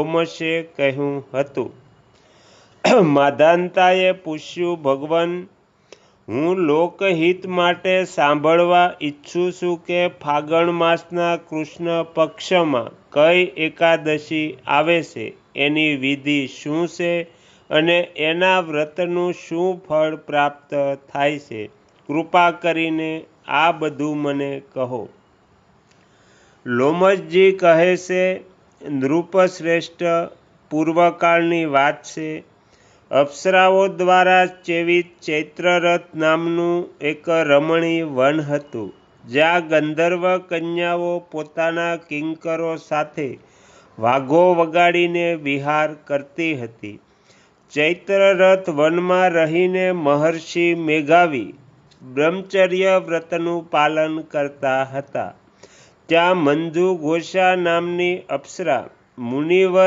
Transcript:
લોમશે કહ્યું હતું. માધાનતાએ પૂછ્યું, ભગવાન, હું લોકહિત માટે સાંભળવા ઈચ્છું છું કે ફાગણ માસના કૃષ્ણ પક્ષમાં કઈ એકાદશી આવે છે? એની વિધિ શું છે? અને એના વ્રતનું શું ફળ પ્રાપ્ત થાય છે? કૃપા કરીને આ બધું મને કહો. લોમશજી કહે છે નૃપશ્રેષ્ઠ પૂર્વકાળની વાત છે. અપ્સરાઓ દ્વારા ચેવિત ચૈત્રરથ નામનું એક રમણીય વન હતું, જ્યાં ગંધર્વ કન્યાઓ પોતાના કિંકરો સાથે વાઘો વગાડીને વિહાર કરતી હતી. ચૈત્રરથ વનમાં રહીને મહર્ષિ મેઘાવી બ્રહ્મચર્ય વ્રતનું પાલન કરતા હતા. ત્યાં મંજુ ઘોષા નામની અપ્સરા મુનિવર